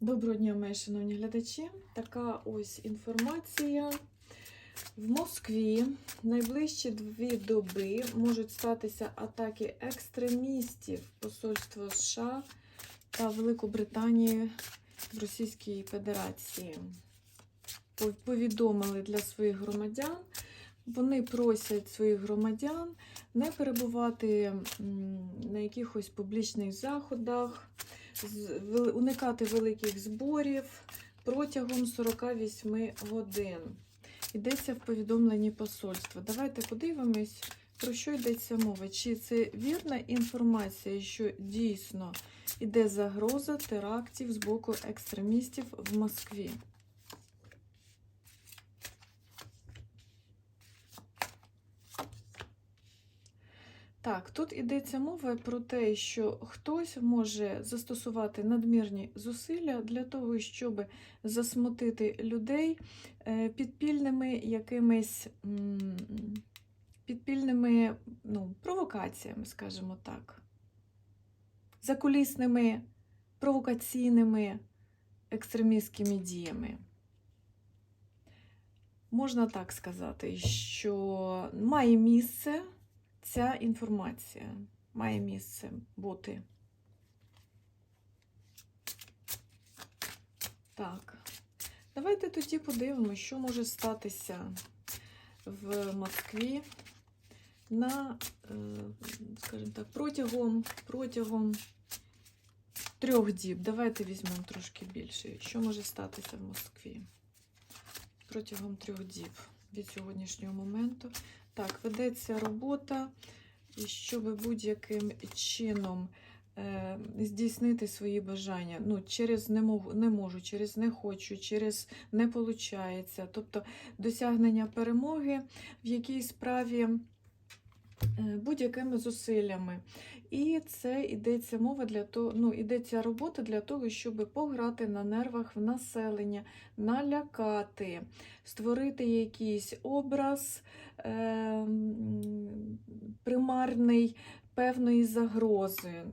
Доброго дня, мої шановні глядачі. Така ось інформація. В Москві найближчі дві доби можуть статися атаки екстремістів Посольства США та Великобританії в Російській Федерації. Повідомили для своїх громадян. Вони просять своїх громадян не перебувати на якихось публічних заходах, уникати великих зборів протягом 48 годин. Йдеться в повідомленні посольства. Давайте подивимось, про що йдеться мова. Чи це вірна інформація, що дійсно йде загроза терактів з боку екстремістів в Москві? Так, тут йдеться мова про те, що хтось може застосувати надмірні зусилля для того, щоб засмутити людей е, підпільними якимись підпільними ну, провокаціями, скажімо так, закулісними провокаційними екстремістськими діями. Можна так сказати, що має місце ця інформація має місце бути. Так, давайте тоді подивимося, що може статися в Москві на, е, скажімо так, протягом, протягом трьох діб. Давайте візьмемо трошки більше. Що може статися в Москві протягом трьох діб від сьогоднішнього моменту? Так, ведеться робота, щоб будь-яким чином е, здійснити свої бажання. Ну, через не можу, не можу, через не хочу, через не получається. Тобто досягнення перемоги в якій справі будь-якими зусиллями. І це йдеться мова для того, ну, йдеться робота для того, щоб пограти на нервах в населення, налякати, створити якийсь образ е, примарний певної загрози.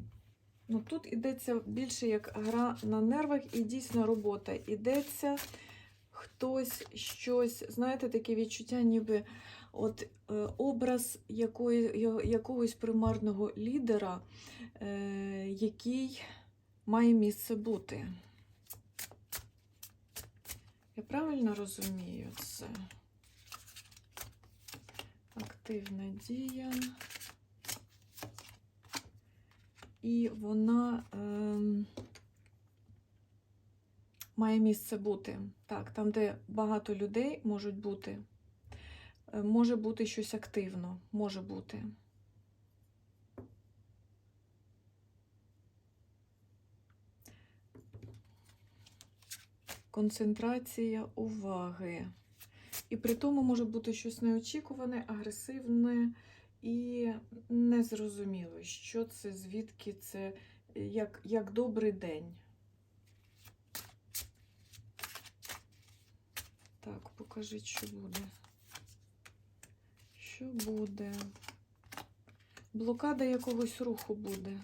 Ну, тут йдеться більше як гра на нервах і дійсно робота. Йдеться хтось щось, знаєте, таке відчуття, ніби от е, образ якої, якогось примарного лідера, е, який має місце бути. Я правильно розумію це? Активна дія. І вона ем, має місце бути. Так, там, де багато людей можуть бути, е, може бути щось активно, може бути. Концентрація уваги. І при тому може бути щось неочікуване, агресивне і незрозуміло, що це, звідки це, як, як добрий день. Так, покажіть, що буде. Що буде? Блокада якогось руху буде.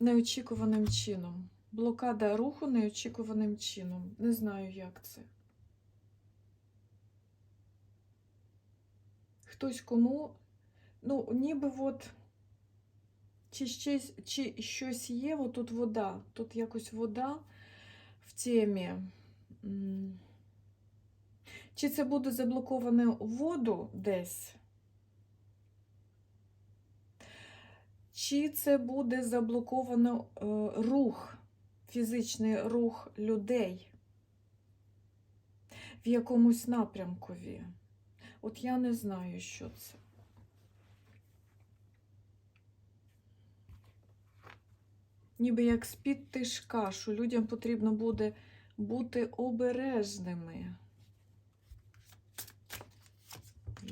Неочікуваним чином. Блокада руху неочікуваним чином. Не знаю, як це. Хтось кому, ну, ніби от, чи щось, чи щось є, от тут вода, тут якось вода в темі. Чи це буде заблоковане воду десь? Чи це буде заблоковано е, рух, фізичний рух людей в якомусь напрямкові? От я не знаю, що це. Ніби як з-під тишка, що людям потрібно буде бути обережними.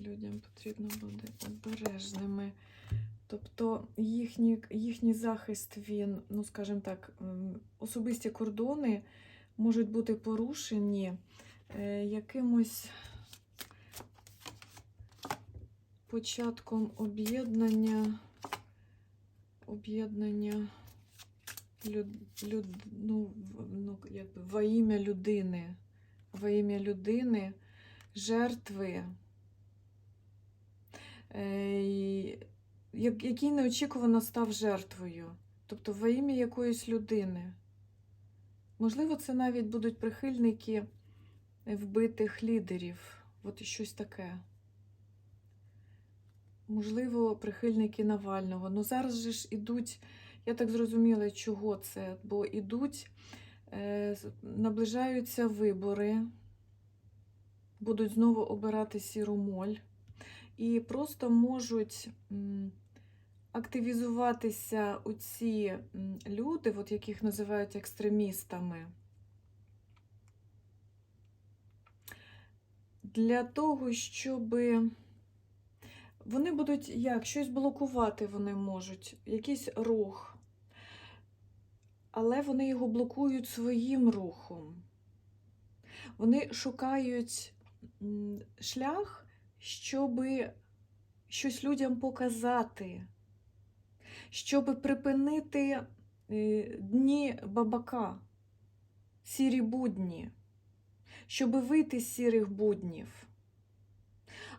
Людям потрібно буде обережними. Тобто їхній, їхній захист, він, ну скажімо так, особисті кордони можуть бути порушені е, якимось початком об'єднання, об'єднання люд, люд, ну, ну, якби, во ім'я людини. Во ім'я людини, жертви, який неочікувано став жертвою. Тобто во ім'я якоїсь людини. Можливо, це навіть будуть прихильники вбитих лідерів. От щось таке. Можливо, прихильники Навального. Ну зараз же ж ідуть, я так зрозуміла, чого це, бо ідуть, е, наближаються вибори, будуть знову обирати сіру моль, і просто можуть активізуватися оці люди, от яких називають екстремістами. Для того, щоб вони будуть як щось блокувати вони можуть, якийсь рух, але вони його блокують своїм рухом. Вони шукають шлях, щоб щось людям показати, щоб припинити е, дні бабака, сірі будні, щоб вийти з сірих буднів.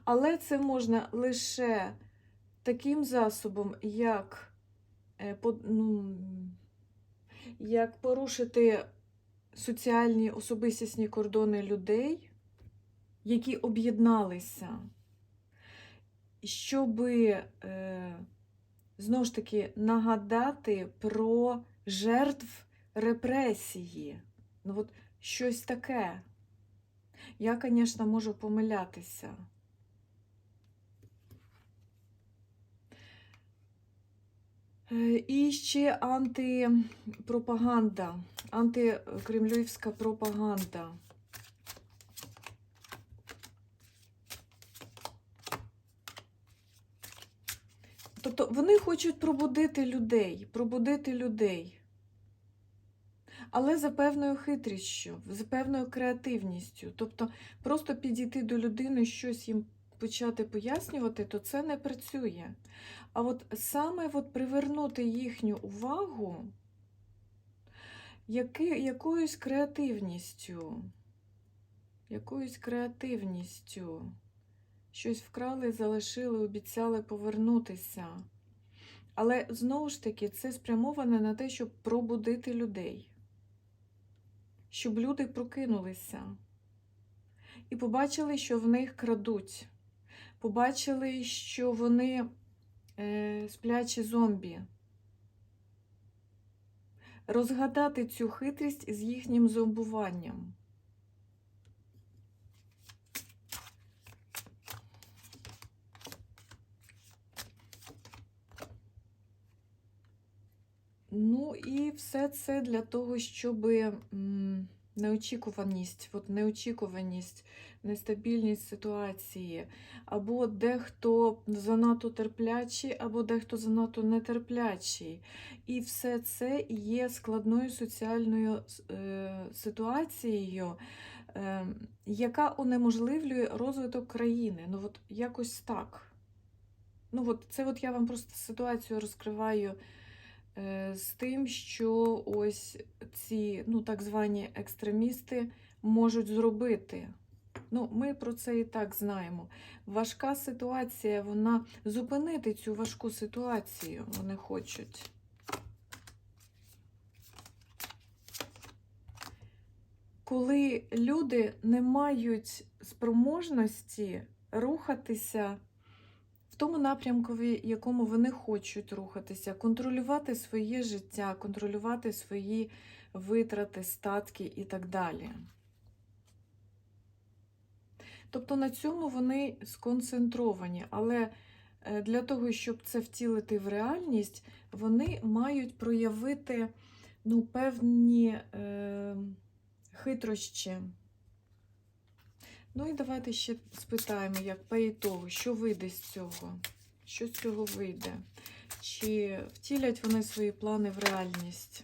Але це можна лише таким засобом, як, е, ну, як порушити соціальні особистісні кордони людей, які об'єдналися, щоб е, знову ж таки нагадати про жертв репресії. Ну, от щось таке. Я, звісно, можу помилятися. Е, І ще антипропаганда, антикремлівська пропаганда. Тобто вони хочуть пробудити людей, пробудити людей. Але за певною хитрістю, за певною креативністю. Тобто просто підійти до людини, щось їм почати пояснювати, то це не працює. А от саме от привернути їхню увагу яки, якоюсь креативністю, якоюсь креативністю. Щось вкрали, залишили, обіцяли повернутися. Але знову ж таки, це спрямоване на те, щоб пробудити людей, щоб люди прокинулися і побачили, що в них крадуть, побачили, що вони е, сплячі зомбі. Розгадати цю хитрість з їхнім зомбуванням. Ну і все це для того, щоб неочікуваність, от неочікуваність, нестабільність ситуації, або дехто занадто терплячий, або дехто занадто нетерплячий. І все це є складною соціальною е, ситуацією, е, яка унеможливлює розвиток країни. Ну, от якось так. Ну, от це от я вам просто ситуацію розкриваю з тим, що ось ці ну, так звані екстремісти можуть зробити. Ну, ми про це і так знаємо. Важка ситуація, вона зупинити цю важку ситуацію вони хочуть. Коли люди не мають спроможності рухатися тому напрямку, в якому вони хочуть рухатися, контролювати своє життя, контролювати свої витрати, статки і так далі. Тобто на цьому вони сконцентровані, але е, для того, щоб це втілити в реальність, вони мають проявити ну, певні е, хитрощі. Ну і давайте ще спитаємо, як по ітогу, що вийде з цього? Що з цього вийде? Чи втілять вони свої плани в реальність?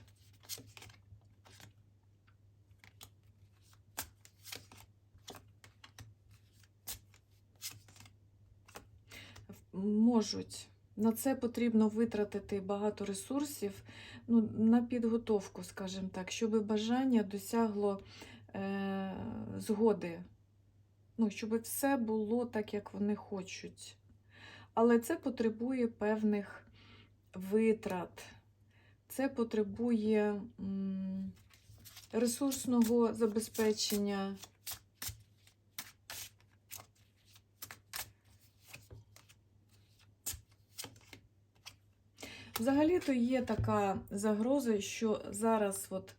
Можуть. На це потрібно витратити багато ресурсів ну, на підготовку, скажімо так, щоб бажання досягло е, згоди. Ну, щоб все було так, як вони хочуть. Але це потребує певних витрат, це потребує ресурсного забезпечення. Взагалі-то є така загроза, що зараз от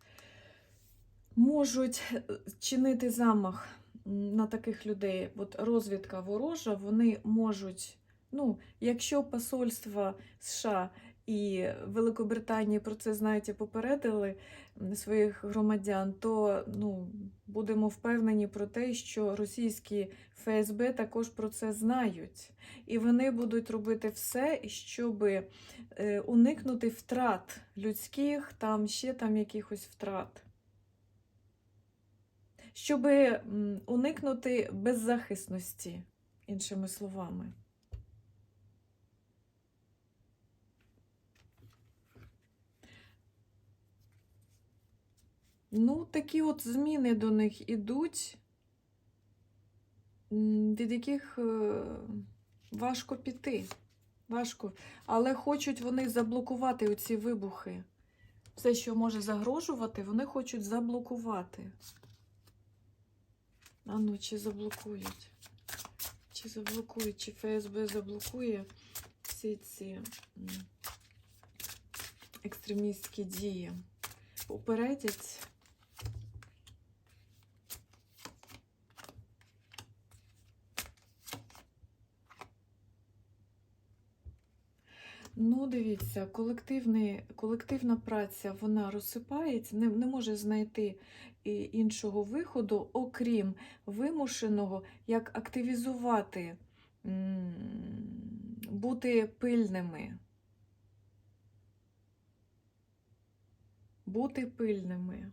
можуть е, чинити замах на таких людей. От розвідка ворожа, вони можуть, ну, якщо посольства США і Великобританії про це, знаєте, попередили своїх громадян, то ну, будемо впевнені про те, що російські ФСБ також про це знають. І вони будуть робити все, щоб е, уникнути втрат людських, там ще там якихось втрат. Щоб уникнути беззахисності, іншими словами. Ну, такі от зміни до них ідуть, від яких е, важко піти. Важко. Але хочуть вони заблокувати оці вибухи. Все, що може загрожувати, вони хочуть заблокувати. А ну, чи заблокують? Чи заблокують, чи ФСБ заблокує всі ці екстремістські дії? Попередять. Ну, дивіться, колективний, колективна праця вона розсипається, не, не може знайти іншого виходу, окрім вимушеного, як активізувати, бути пильними. Бути пильними.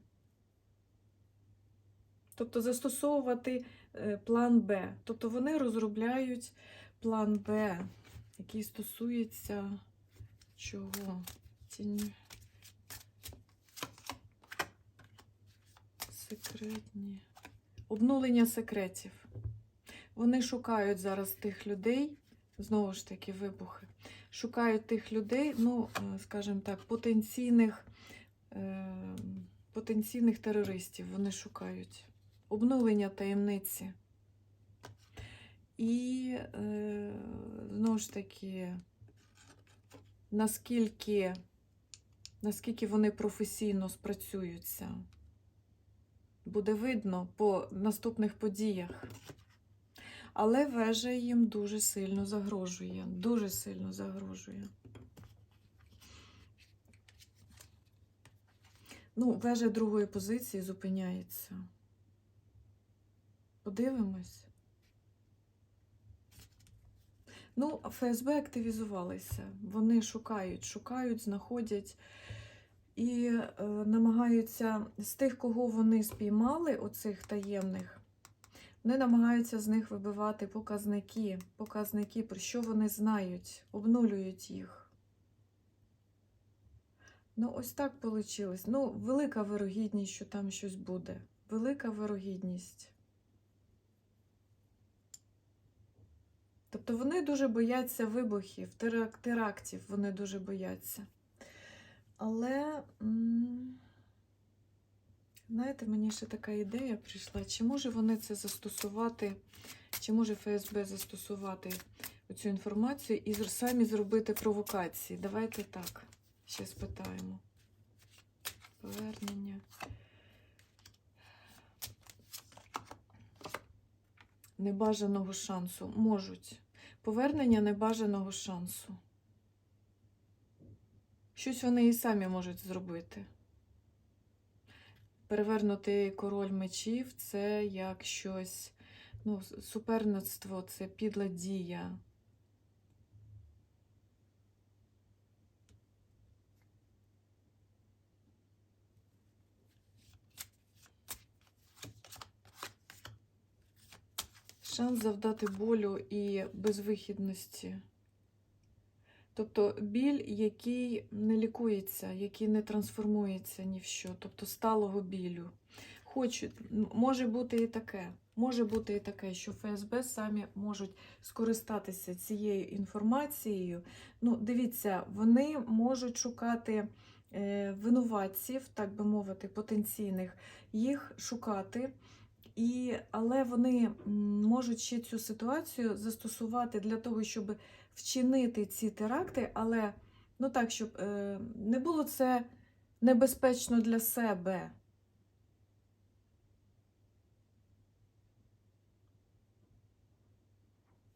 Тобто застосовувати е, план Б. Тобто вони розробляють план Б, який стосується чого? Тінь. Секретні. Обнулення секретів. Вони шукають зараз тих людей, знову ж таки, вибухи. Шукають тих людей, ну, е, скажімо так, потенційних, е, потенційних терористів. Вони шукають. Обнулення таємниці. І, е, знову ж таки, наскільки, наскільки вони професійно спрацюються, буде видно по наступних подіях. Але вежа їм дуже сильно загрожує. Дуже сильно загрожує. Ну, вежа другої позиції зупиняється. Подивимось. Ну, ФСБ активізувалися. Вони шукають, шукають, знаходять і е, намагаються з тих, кого вони спіймали, оцих таємних, вони намагаються з них вибивати показники, показники, про що вони знають, обнулюють їх. Ну, ось так вийшло. Ну, велика вирогідність, що там щось буде. Велика вирогідність. Тобто вони дуже бояться вибухів, терактів вони дуже бояться. Але, знаєте, мені ще така ідея прийшла, чи може вони це застосувати, чи може ФСБ застосувати цю інформацію і самі зробити провокації. Давайте так, ще спитаємо. Повернення. Небажаного шансу можуть. Повернення небажаного шансу. Щось вони і самі можуть зробити. Перевернути король мечів це як щось, ну, суперництво, це підла дія. Шанс завдати болю і безвихідності. Тобто біль, який не лікується, який не трансформується ні в що, тобто сталого білю. Хочу, може бути і таке. Може бути і таке, що ФСБ самі можуть скористатися цією інформацією. Ну, дивіться, вони можуть шукати е, винуватців, так би мовити, потенційних, їх шукати. І, але вони можуть ще цю ситуацію застосувати для того, щоб вчинити ці теракти, але ну так, щоб е, не було це небезпечно для себе.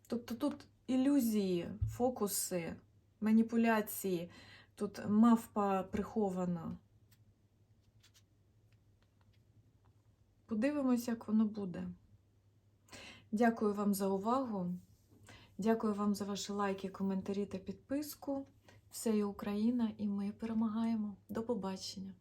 Тобто тут ілюзії, фокуси, маніпуляції, тут мавпа прихована. Подивимось, як воно буде. Дякую вам за увагу. Дякую вам за ваші лайки, коментарі та підписку. Все є Україна, і ми перемагаємо. До побачення!